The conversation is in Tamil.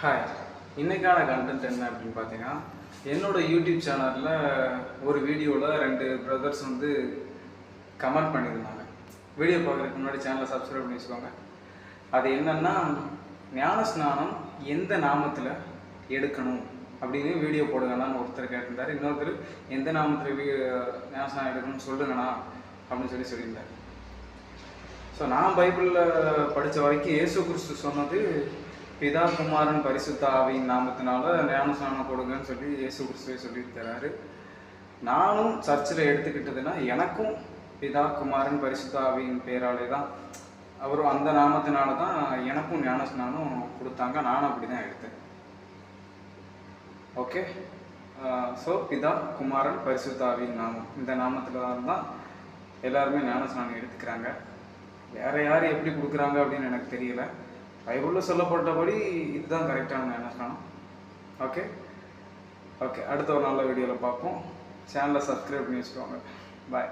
ஹாய் இன்றைக்கான கண்டென்ட் என்ன அப்படின்னு பார்த்தீங்கன்னா என்னோட யூடியூப் சேனலில் ஒரு வீடியோவில் ரெண்டு பிரதர்ஸ் வந்து கமெண்ட் பண்ணியிருந்தாங்க. வீடியோ பார்க்குறதுக்கு முன்னாடி சேனலை சப்ஸ்கிரைப் பண்ணி வச்சுக்கோங்க. அது என்னென்னா ஞான ஸ்நானம் எந்த நாமத்தில் எடுக்கணும் அப்படின்னு வீடியோ போடுங்கண்ணான்னு ஒருத்தர் கேட்டிருந்தார். இன்னொருத்தர் எந்த நாமத்தில் வீ ஞான ஸ்நானம் எடுக்கணும்னு சொல்லுங்கண்ணா அப்படின்னு சொல்லி சொல்லியிருந்தார். ஸோ நான் பைபிளில் படித்த வரைக்கும் இயேசு கிறிஸ்து சொன்னது பிதா குமாரன் பரிசுத்த ஆவியின் நாமத்தினால ஞானஸ்நானம் கொடுங்கன்னு சொல்லி இயேசு கிறிஸ்துவை சொல்லி நானும் சர்ச்சில் எடுத்துக்கிட்டதுன்னா எனக்கும் பிதா குமாரன் பரிசுத்த ஆவியின் பேராலே தான் அவரும் அந்த நாமத்தினால தான் எனக்கும் ஞானஸ்நானம் கொடுத்தாங்க. நானும் அப்படி தான் எடுத்தேன். ஓகே? ஸோ பிதா குமாரன் பரிசுத்தாவின் நாமம். இந்த நாமத்தில் தான் எல்லாருமே ஞானஸ்நானம் எடுத்துக்கிறாங்க. வேற யார் எப்படி கொடுக்குறாங்க அப்படின்னு எனக்கு தெரியல. பைபிளில் சொல்லப்பட்டபடி இதுதான் கரெக்டான ஞானஸ்நானம் ஓகே ஓகே அடுத்த ஒரு நல்ல வீடியோவில் பார்ப்போம். சேனலை சப்ஸ்கிரைப் பண்ணி வச்சுக்கோங்க. பாய்